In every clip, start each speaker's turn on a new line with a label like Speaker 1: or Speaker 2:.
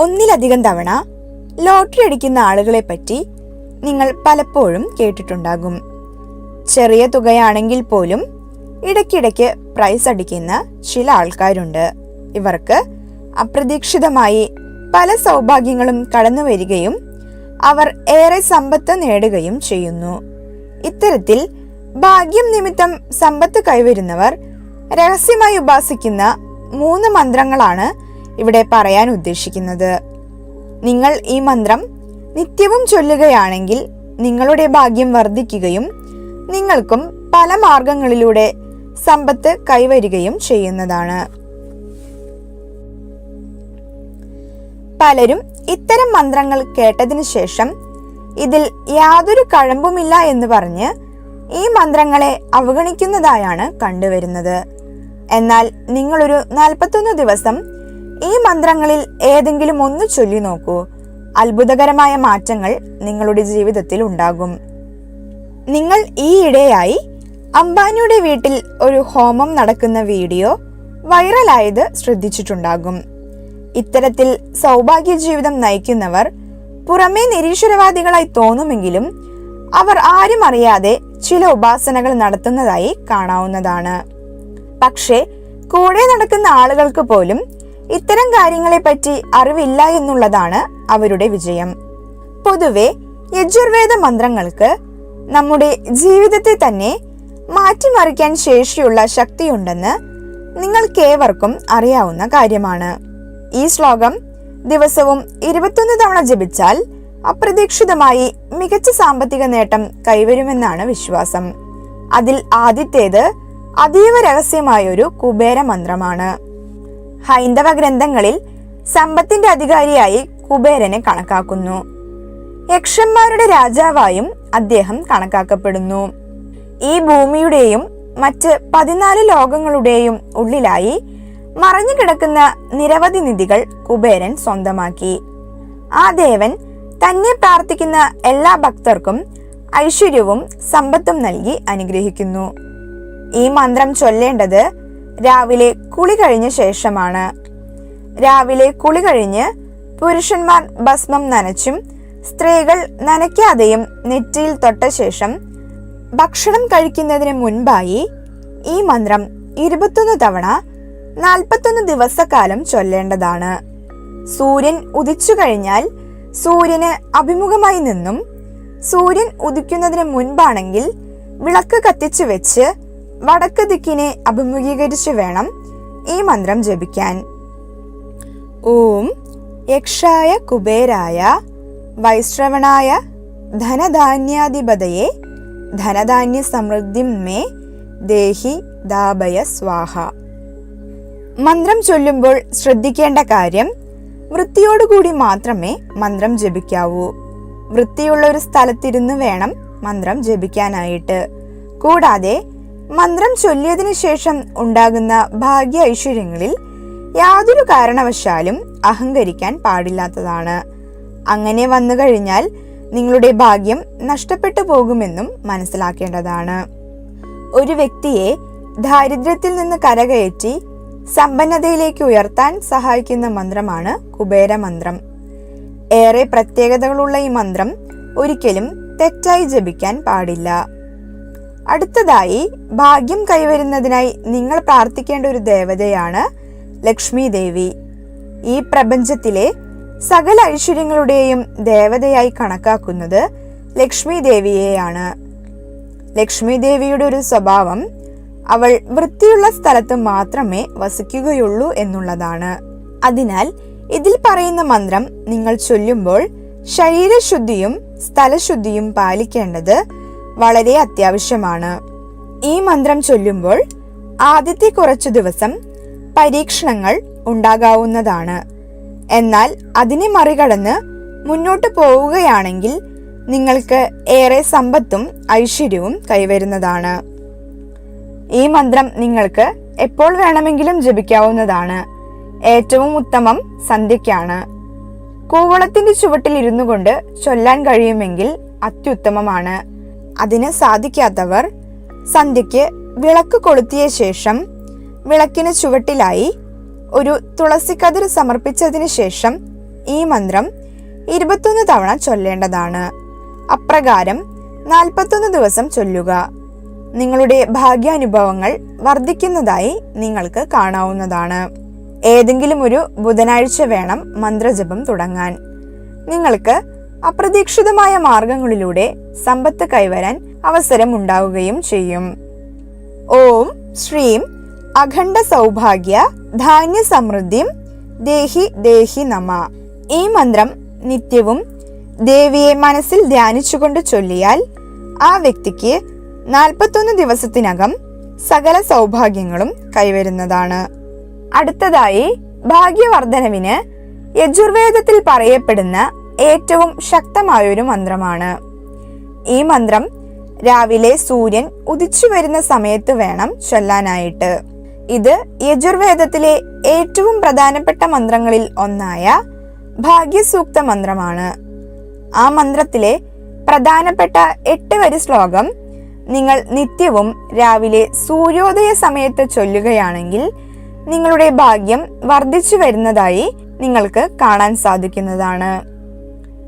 Speaker 1: ഒന്നിലധികം തവണ ലോട്ടറി അടിക്കുന്ന ആളുകളെ പറ്റി നിങ്ങൾ പലപ്പോഴും കേട്ടിട്ടുണ്ടാകും. ചെറിയ തുകയാണെങ്കിൽ പോലും ഇടയ്ക്കിടയ്ക്ക് പ്രൈസ് അടിക്കുന്ന ചില ആൾക്കാരുണ്ട്. ഇവർക്ക് അപ്രതീക്ഷിതമായി പല സൗഭാഗ്യങ്ങളും കടന്നു വരികയും അവർ ഏറെ സമ്പത്ത് നേടുകയും ചെയ്യുന്നു. ഇത്തരത്തിൽ ഭാഗ്യം നിമിത്തം സമ്പത്ത് കൈവരുന്നവർ രഹസ്യമായി ഉപാസിക്കുന്ന മൂന്ന് മന്ത്രങ്ങളാണ് ഇവിടെ പറയാൻ ഉദ്ദേശിക്കുന്നത്. നിങ്ങൾ ഈ മന്ത്രം നിത്യവും ചൊല്ലുകയാണെങ്കിൽ നിങ്ങളുടെ ഭാഗ്യം വർദ്ധിക്കുകയും നിങ്ങൾക്കും പല മാർഗങ്ങളിലൂടെ സമ്പത്ത് കൈവരികയും ചെയ്യുന്നതാണ്. പലരും ഇത്തരം മന്ത്രങ്ങൾ കേട്ടതിനു ശേഷം ഇതിൽ യാതൊരു കഴമ്പുമില്ല എന്ന് പറഞ്ഞ് ഈ മന്ത്രങ്ങളെ അവഗണിക്കുന്നതായാണ് കണ്ടുവരുന്നത്. എന്നാൽ നിങ്ങളൊരു നാൽപ്പത്തൊന്ന് ദിവസം ഈ മന്ത്രങ്ങളിൽ ഏതെങ്കിലും ഒന്ന് ചൊല്ലി നോക്കൂ. അത്ഭുതകരമായ മാറ്റങ്ങൾ നിങ്ങളുടെ ജീവിതത്തിൽ ഉണ്ടാകും. നിങ്ങൾ ഈയിടെയായി അംബാനിയുടെ വീട്ടിൽ ഒരു ഹോമം നടക്കുന്ന വീഡിയോ വൈറലായത് ശ്രദ്ധിച്ചിട്ടുണ്ടാകും. ഇത്തരത്തിൽ സൗഭാഗ്യ ജീവിതം നയിക്കുന്നവർ പുറമേ നിരീശ്വരവാദികളായി തോന്നുമെങ്കിലും അവർ ആരും അറിയാതെ ചില ഉപാസനകൾ നടത്തുന്നതായി കാണാവുന്നതാണ്. പക്ഷേ കൂടെ നടക്കുന്ന ആളുകൾക്ക് പോലും ഇത്തരം കാര്യങ്ങളെപ്പറ്റി അറിവില്ല എന്നുള്ളതാണ് അവരുടെ വിജയം. പൊതുവെ യജുർവേദ മന്ത്രങ്ങൾക്ക് നമ്മുടെ ജീവിതത്തെ തന്നെ മാറ്റിമറിക്കാൻ ശേഷിയുള്ള ശക്തിയുണ്ടെന്ന് നിങ്ങൾക്കേവർക്കും അറിയാവുന്ന കാര്യമാണ്. ഈ ശ്ലോകം ദിവസവും ഇരുപത്തൊന്ന് തവണ ജപിച്ചാൽ അപ്രതീക്ഷിതമായി മികച്ച സാമ്പത്തിക നേട്ടം കൈവരുമെന്നാണ് വിശ്വാസം. അതിൽ ആദ്യത്തേത് അതീവ രഹസ്യമായൊരു കുബേര മന്ത്രമാണ് ഹൈന്ദവ ഗ്രന്ഥങ്ങളിൽ സമ്പത്തിന്റെ അധികാരിയായി കുബേരനെ കണക്കാക്കുന്നു. യക്ഷന്മാരുടെ രാജാവായും അദ്ദേഹം കണക്കാക്കപ്പെടുന്നു. ഈ ഭൂമിയുടെയും മറ്റ് പതിനാല് ലോകങ്ങളുടെയും ഉള്ളിലായി മറഞ്ഞു കിടക്കുന്ന നിരവധി നിധികൾ കുബേരൻ സ്വന്തമാക്കി. ആ ദേവൻ തന്നെ പ്രാർത്ഥിക്കുന്ന എല്ലാ ഭക്തർക്കും ഐശ്വര്യവും സമ്പത്തും നൽകി അനുഗ്രഹിക്കുന്നു. ഈ മന്ത്രം ചൊല്ലേണ്ടത് രാവിലെ കുളി കഴിഞ്ഞ ശേഷമാണ്. രാവിലെ കുളി കഴിഞ്ഞ് പുരുഷന്മാർ ഭസ്മം നനച്ചും സ്ത്രീകൾ നനയ്ക്കാതെയും നെറ്റിയിൽ തൊട്ട ശേഷം ഭക്ഷണം കഴിക്കുന്നതിന് മുൻപായി ഈ മന്ത്രം ഇരുപത്തൊന്ന് തവണ നാൽപ്പത്തൊന്ന് ദിവസക്കാലം ചൊല്ലേണ്ടതാണ്. സൂര്യൻ ഉദിച്ചു കഴിഞ്ഞാൽ സൂര്യന് അഭിമുഖമായി നിന്നും സൂര്യൻ ഉദിക്കുന്നതിന് മുൻപാണെങ്കിൽ വിളക്ക് കത്തിച്ചു വെച്ച് വടക്ക് ദിക്കിനെ അഭിമുഖീകരിച്ച് വേണം ഈ മന്ത്രം ജപിക്കാൻ. ഓം യക്ഷായ കുബേരായ വൈശ്രവണായ ധനധാന്യാധിപതയെ ധനധാന്യ സമൃദ്ധി മേ ദേഹി ദാഭയ സ്വാഹ. മന്ത്രം ചൊല്ലുമ്പോൾ ശ്രദ്ധിക്കേണ്ട കാര്യം വൃത്തിയോടുകൂടി മാത്രമേ മന്ത്രം ജപിക്കാവൂ. വൃത്തിയുള്ള ഒരു സ്ഥലത്തിരുന്ന് വേണം മന്ത്രം ജപിക്കാനായിട്ട്. കൂടാതെ മന്ത്രം ചൊല്ലിയതിനു ശേഷം ഉണ്ടാകുന്ന ഭാഗ്യ ഐശ്വര്യങ്ങളിൽ യാതൊരു കാരണവശാലും അഹങ്കരിക്കാൻ പാടില്ലാത്തതാണ്. അങ്ങനെ വന്നു കഴിഞ്ഞാൽ നിങ്ങളുടെ ഭാഗ്യം നഷ്ടപ്പെട്ടു പോകുമെന്നും മനസ്സിലാക്കേണ്ടതാണ്. ഒരു വ്യക്തിയെ ദാരിദ്ര്യത്തിൽ നിന്ന് കരകയറ്റി സമ്പന്നതയിലേക്ക് ഉയർത്താൻ സഹായിക്കുന്ന മന്ത്രമാണ് കുബേര മന്ത്രം. ഏറെ പ്രത്യേകതകളുള്ള ഈ മന്ത്രം ഒരിക്കലും തെറ്റായി ജപിക്കാൻ പാടില്ല. അടുത്തതായി ഭാഗ്യം കൈവരുന്നതിനായി നിങ്ങൾ പ്രാർത്ഥിക്കേണ്ട ഒരു ദേവതയാണ് ലക്ഷ്മി ദേവി ഈ പ്രപഞ്ചത്തിലെ സകല ഐശ്വര്യങ്ങളുടെയും ദേവതയായി കണക്കാക്കുന്നത് ലക്ഷ്മി ദേവിയെയാണ് ലക്ഷ്മി ദേവിയുടെ ഒരു സ്വഭാവം അവൾ വൃത്തിയുള്ള സ്ഥലത്ത് മാത്രമേ വസിക്കുകയുള്ളൂ എന്നുള്ളതാണ്. അതിനാൽ ഇതിൽ പറയുന്ന മന്ത്രം നിങ്ങൾ ചൊല്ലുമ്പോൾ ശരീരശുദ്ധിയും സ്ഥലശുദ്ധിയും പാലിക്കേണ്ടത് വളരെ അത്യാവശ്യമാണ്. ഈ മന്ത്രം ചൊല്ലുമ്പോൾ ആദ്യത്തെ കുറച്ചു ദിവസം പരീക്ഷണങ്ങൾ ഉണ്ടാകാവുന്നതാണ്. എന്നാൽ അതിനെ മറികടന്ന് മുന്നോട്ട് പോവുകയാണെങ്കിൽ നിങ്ങൾക്ക് ഏറെ സമ്പത്തും ഐശ്വര്യവും കൈവരുന്നതാണ്. ഈ മന്ത്രം നിങ്ങൾക്ക് എപ്പോൾ വേണമെങ്കിലും ജപിക്കാവുന്നതാണ്. ഏറ്റവും ഉത്തമം സന്ധ്യയ്ക്കാണ്. കൂവളത്തിന്റെ ചുവട്ടിൽ ഇരുന്നു കൊണ്ട് ചൊല്ലാൻ കഴിയുമെങ്കിൽ അത്യുത്തമമാണ്. അതിന് സാധിക്കാത്തവർ സന്ധ്യയ്ക്ക് വിളക്ക് കൊളുത്തിയ ശേഷം വിളക്കിന് ചുവട്ടിലായി ഒരു തുളസിക്കതിർ സമർപ്പിച്ചതിന് ശേഷം ഈ മന്ത്രം ഇരുപത്തൊന്ന് തവണ ചൊല്ലേണ്ടതാണ്. അപ്രകാരം നാൽപ്പത്തൊന്ന് ദിവസം ചൊല്ലുക. നിങ്ങളുടെ ഭാഗ്യാനുഭവങ്ങൾ വർദ്ധിക്കുന്നതായി നിങ്ങൾക്ക് കാണാവുന്നതാണ്. ഏതെങ്കിലും ഒരു ബുധനാഴ്ച വേണം മന്ത്രജപം തുടങ്ങാൻ. നിങ്ങൾക്ക് അപ്രതീക്ഷിതമായ മാർഗങ്ങളിലൂടെ സമ്പത്ത് കൈവരാൻ അവസരം ഉണ്ടാവുകയും ചെയ്യും. ഓം ശ്രീം അഖണ്ഡ സൗഭാഗ്യ ധാന്യ സമൃദ്ധിം ദേഹി ദേഹി നമ. ഈ മന്ത്രം നിത്യവും ദേവിയെ മനസ്സിൽ ധ്യാനിച്ചുകൊണ്ട് ചൊല്ലിയാൽ ആ വ്യക്തിക്ക് നാൽപ്പത്തൊന്ന് ദിവസത്തിനകം സകല സൗഭാഗ്യങ്ങളും കൈവരുന്നതാണ്. അടുത്തതായി ഭാഗ്യവർദ്ധനവിന് യജുർവേദത്തിൽ പറയപ്പെടുന്ന ഏറ്റവും ശക്തമായൊരു മന്ത്രമാണ്. ഈ മന്ത്രം രാവിലെ സൂര്യൻ ഉദിച്ചു വരുന്ന സമയത്ത് വേണം ചൊല്ലാനായിട്ട്. ഇത് യജുർവേദത്തിലെ ഏറ്റവും പ്രധാനപ്പെട്ട മന്ത്രങ്ങളിൽ ഒന്നായ ഭാഗ്യസൂക്ത മന്ത്രമാണ്. ആ മന്ത്രത്തിലെ പ്രധാനപ്പെട്ട എട്ട് വരി ശ്ലോകം നിങ്ങൾ നിത്യവും രാവിലെ സൂര്യോദയ സമയത്ത് ചൊല്ലുകയാണെങ്കിൽ നിങ്ങളുടെ ഭാഗ്യം വർദ്ധിച്ചു വരുന്നതായി നിങ്ങൾക്ക് കാണാൻ സാധിക്കുന്നതാണ്.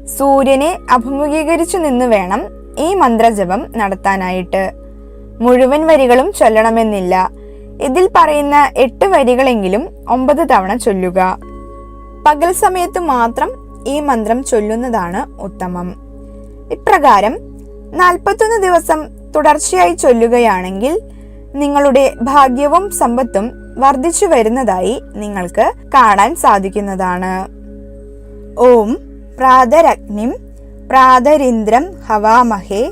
Speaker 1: സൂര്യനെ അഭിമുഖീകരിച്ചു നിന്ന് വേണം ഈ മന്ത്രജപം നടത്താനായിട്ട്. മുഴുവൻ വരികളും ചൊല്ലണമെന്നില്ല. ഇതിൽ പറയുന്ന എട്ട് വരികളെങ്കിലും ഒമ്പത് തവണ ചൊല്ലുക. പകൽ സമയത്ത് മാത്രം ഈ മന്ത്രം ചൊല്ലുന്നതാണ് ഉത്തമം. ഇപ്രകാരം നാൽപ്പത്തൊന്ന് ദിവസം തുടർച്ചയായി ചൊല്ലുകയാണെങ്കിൽ നിങ്ങളുടെ ഭാഗ്യവും സമ്പത്തും വർദ്ധിച്ചു വരുന്നതായി നിങ്ങൾക്ക് കാണാൻ സാധിക്കുന്നതാണ്. ഓം പ്രാതരഗ്നിം പ്രാതരിന്ദ്രം ഹവാമഹേ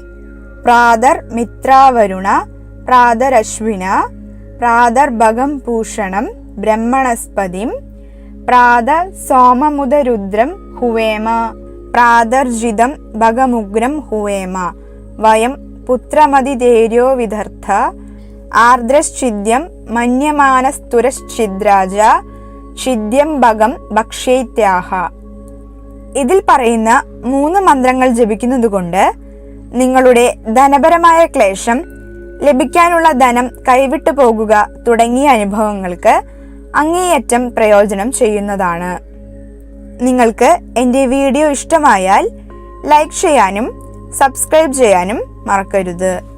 Speaker 1: പ്രാതർ മിത്രാവരുണ പ്രാതരശ്വിന പ്രാതർഭകം പൂഷണം ബ്രഹ്മണസ്പതിം പ്രാത സോമമുദരുദ്രം ഹുവേമ പ്രാതർജിതം ഭഗമുഗ്രം ഹുവേമ വയം പുത്രമതിതേര്യോ വിദർത്ഥ ആർദ്രശ്ചിദ്യം മന്യമാനസ്തുരശ്ചിദ്രാജ ഛിദ്യം ഭഗം ഭക്ഷ്യൈത്യാഹ. ഇതിൽ പറയുന്ന മൂന്ന് മന്ത്രങ്ങൾ ജപിക്കുന്നതുകൊണ്ട് നിങ്ങളുടെ ധനപരമായ ക്ലേശം ലഭിക്കാനുള്ള ധനം കൈവിട്ടു പോകുക തുടങ്ങിയ അനുഭവങ്ങൾക്ക് അങ്ങേയറ്റം പ്രയോജനം ചെയ്യുന്നതാണ്. നിങ്ങൾക്ക് എന്റെ വീഡിയോ ഇഷ്ടമായാൽ ലൈക്ക് ചെയ്യാനും സബ്സ്ക്രൈബ് ചെയ്യാനും മറക്കരുത്.